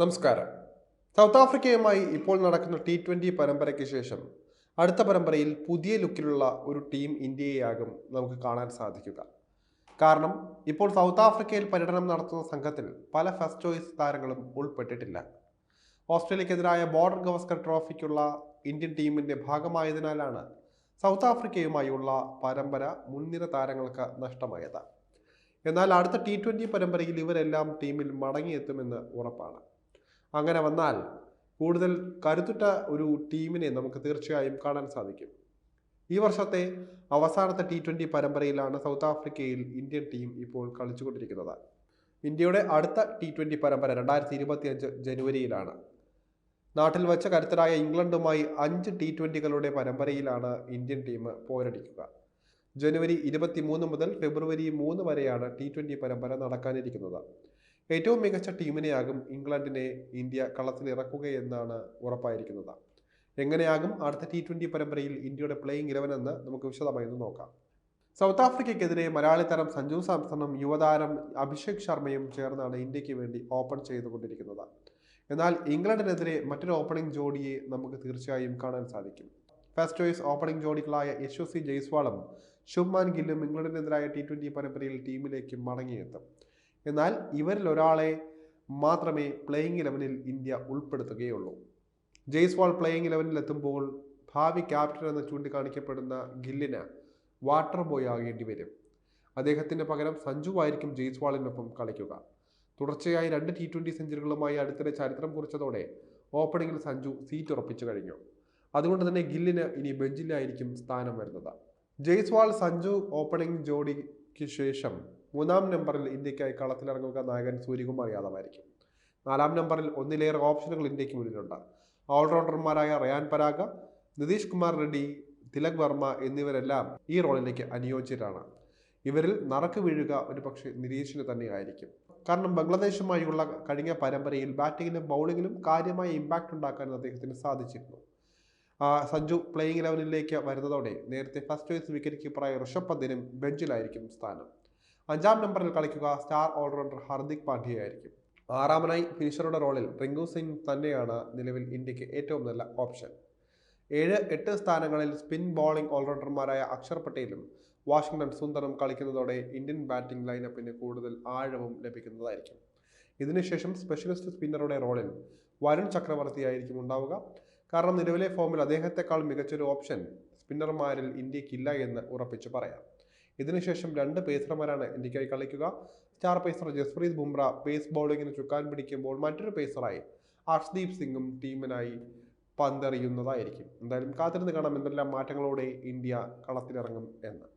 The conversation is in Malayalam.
നമസ്കാരം. സൗത്ത് ആഫ്രിക്കയുമായി ഇപ്പോൾ നടക്കുന്ന ടി ട്വന്റി പരമ്പരയ്ക്ക് ശേഷം അടുത്ത പരമ്പരയിൽ പുതിയ ലുക്കിലുള്ള ഒരു ടീം ഇന്ത്യയെയാകും നമുക്ക് കാണാൻ സാധിക്കുക. കാരണം ഇപ്പോൾ സൗത്ത് ആഫ്രിക്കയിൽ പര്യടനം നടത്തുന്ന സംഘത്തിൽ പല ഫസ്റ്റ് ചോയ്സ് താരങ്ങളും ഉൾപ്പെട്ടിട്ടില്ല. ഓസ്ട്രേലിയക്കെതിരായ ബോർഡർ ഗവസ്കർ ട്രോഫിക്കുള്ള ഇന്ത്യൻ ടീമിന്റെ ഭാഗമായതിനാലാണ് സൗത്ത് ആഫ്രിക്കയുമായുള്ള പരമ്പര മുൻനിര താരങ്ങൾക്ക് നഷ്ടമായത്. എന്നാൽ അടുത്ത ടി ട്വന്റി പരമ്പരയിൽ ഇവരെല്ലാം ടീമിൽ മടങ്ങിയെത്തുമെന്ന് ഉറപ്പാണ്. അങ്ങനെ വന്നാൽ കൂടുതൽ കരുത്തുറ്റ ഒരു ടീമിനെ നമുക്ക് തീർച്ചയായും കാണാൻ സാധിക്കും. ഈ വർഷത്തെ അവസാനത്തെ ടി ട്വന്റി പരമ്പരയിലാണ് സൗത്ത് ആഫ്രിക്കയിൽ ഇന്ത്യൻ ടീം ഇപ്പോൾ കളിച്ചുകൊണ്ടിരിക്കുന്നത്. ഇന്ത്യയുടെ അടുത്ത ടി ട്വന്റി പരമ്പര രണ്ടായിരത്തി ഇരുപത്തി അഞ്ച് ജനുവരിയിലാണ്. നാട്ടിൽ വെച്ച കരുത്തരായ ഇംഗ്ലണ്ടുമായി അഞ്ച് ടി ട്വന്റികളുടെ പരമ്പരയിലാണ് ഇന്ത്യൻ ടീം പോരടിക്കുക. ജനുവരി ഇരുപത്തി മൂന്ന് മുതൽ ഫെബ്രുവരി മൂന്ന് വരെയാണ് ടി ട്വന്റി പരമ്പര നടക്കാനിരിക്കുന്നത്. ഏറ്റവും മികച്ച ടീമിനെയാകും ഇംഗ്ലണ്ടിനെ ഇന്ത്യ കളത്തിലിറക്കുകയെന്നാണ് ഉറപ്പായിരിക്കുന്നത്. എങ്ങനെയാകും അടുത്ത ടി ട്വന്റി പരമ്പരയിൽ ഇന്ത്യയുടെ പ്ലേയിങ് ഇലവൻ എന്ന് നമുക്ക് വിശദമായി ഒന്ന് നോക്കാം. സൗത്ത് ആഫ്രിക്കയ്ക്കെതിരെ മലയാളി താരം സഞ്ജു സാംസണും യുവതാരം അഭിഷേക് ശർമ്മയും ചേർന്നാണ് ഇന്ത്യയ്ക്ക് വേണ്ടി ഓപ്പൺ ചെയ്തുകൊണ്ടിരിക്കുന്നത്. എന്നാൽ ഇംഗ്ലണ്ടിനെതിരെ മറ്റൊരു ഓപ്പണിംഗ് ജോഡിയെ നമുക്ക് തീർച്ചയായും കാണാൻ സാധിക്കും. ഫസ്റ്റ് ചോയ്സ് ഓപ്പണിംഗ് ജോഡികളായ യശസ്വി ജയ്സ്വാളും ശുഭ്മാൻ ഗില്ലും ഇംഗ്ലണ്ടിനെതിരായ ടി ട്വന്റി പരമ്പരയിൽ ടീമിലേക്ക് മടങ്ങിയെത്തും. എന്നാൽ ഇവരിൽ ഒരാളെ മാത്രമേ പ്ലേയിങ് ഇലവനിൽ ഇന്ത്യ ഉൾപ്പെടുത്തുകയുള്ളൂ. ജയ്സ്വാൾ പ്ലേയിങ് ഇലവനിൽ എത്തുമ്പോൾ ഭാവി ക്യാപ്റ്റൻ എന്ന് ചൂണ്ടിക്കാണിക്കപ്പെടുന്ന ഗില്ലിന് വാട്ടർ ബോയ് ആകേണ്ടി വരും. അദ്ദേഹത്തിന് പകരം സഞ്ജു ആയിരിക്കും ജയ്സ്വാളിനൊപ്പം കളിക്കുക. തുടർച്ചയായി രണ്ട് ടി ട്വന്റി സെഞ്ചുറികളുമായി അടുത്തിടെ ചരിത്രം കുറിച്ചതോടെ ഓപ്പണിംഗിൽ സഞ്ജു സീറ്റ് ഉറപ്പിച്ചു കഴിഞ്ഞു. അതുകൊണ്ട് തന്നെ ഗില്ലിന് ഇനി ബെഞ്ചിലായിരിക്കും സ്ഥാനം വരുന്നത്. ജയ്സ്വാൾ സഞ്ജു ഓപ്പണിംഗ് ജോഡിക്ക് ശേഷം മൂന്നാം നമ്പറിൽ ഇന്ത്യക്കായി കളത്തിലിറങ്ങുക നായകൻ സൂര്യകുമാർ യാദവായിരിക്കും നാലാം നമ്പറിൽ ഒന്നിലേറെ ഓപ്ഷനുകൾ ഇന്ത്യയ്ക്ക് മുന്നിലുണ്ട്. ഓൾറൗണ്ടർമാരായ റയാൻ പരാഗ നിതീഷ് കുമാർ റെഡ്ഡി തിലക് വർമ്മ എന്നിവരെല്ലാം ഈ റോളിലേക്ക് അനുയോജ്യരാണ്. ഇവരിൽ നറക്ക് വീഴുക ഒരു പക്ഷേ നിരീക്ഷന് തന്നെയായിരിക്കും. കാരണം ബംഗ്ലാദേശുമായുള്ള കഴിഞ്ഞ പരമ്പരയിൽ ബാറ്റിങ്ങിലും ബൗളിങ്ങിലും കാര്യമായ ഇമ്പാക്റ്റ് ഉണ്ടാക്കാൻ അദ്ദേഹത്തിന് സാധിച്ചിരുന്നു. സഞ്ജു പ്ലേയിങ് ഇലവനിലേക്ക് വരുന്നതോടെ നേരത്തെ ഫസ്റ്റ് ചോയ്സ് വിക്കറ്റ് കീപ്പറായ ഋഷഭ് പന്തിനും ബെഞ്ചിലായിരിക്കും സ്ഥാനം. അഞ്ചാം നമ്പറിൽ കളിക്കുക സ്റ്റാർ ഓൾറൗണ്ടർ ഹർദിക് പാണ്ഡ്യയായിരിക്കും ആറാമനായി ഫിനിഷറുടെ റോളിൽ റിങ്കു സിംഗ് തന്നെയാണ് നിലവിൽ ഇന്ത്യയ്ക്ക് ഏറ്റവും നല്ല ഓപ്ഷൻ. ഏഴ് എട്ട് സ്ഥാനങ്ങളിൽ സ്പിൻ ബോളിംഗ് ഓൾറൗണ്ടർമാരായ അക്ഷർ പട്ടേലും വാഷിംഗ്ടൺ സുന്ദറും കളിക്കുന്നതോടെ ഇന്ത്യൻ ബാറ്റിംഗ് ലൈനപ്പിന് കൂടുതൽ ആഴവും ലഭിക്കുന്നതായിരിക്കും. ഇതിനുശേഷം സ്പെഷ്യലിസ്റ്റ് സ്പിന്നറുടെ റോളിൽ വരുൺ ചക്രവർത്തിയായിരിക്കും ഉണ്ടാവുക. കാരണം നിലവിലെ ഫോമിൽ അദ്ദേഹത്തെക്കാൾ മികച്ചൊരു ഓപ്ഷൻ സ്പിന്നർമാരിൽ ഇന്ത്യക്കില്ല എന്ന് ഉറപ്പിച്ചു പറയാം. ഇതിനുശേഷം രണ്ട് പേസർമാരാണ് ഇന്ത്യക്കായി കളിക്കുക. Star pacer Jasprit Bumrah pace ബൗളിങ്ങിന് ചുക്കാൻ പിടിക്കുമ്പോൾ മറ്റൊരു പേസറായി ഹർഷ്ദീപ് സിംഗും ടീമിനായി പന്തെറിയുന്നതായിരിക്കും. എന്തായാലും കാത്തിരുന്ന് കാണാം എന്തെല്ലാം മാറ്റങ്ങളോടെ ഇന്ത്യ കളത്തിലിറങ്ങും എന്ന്.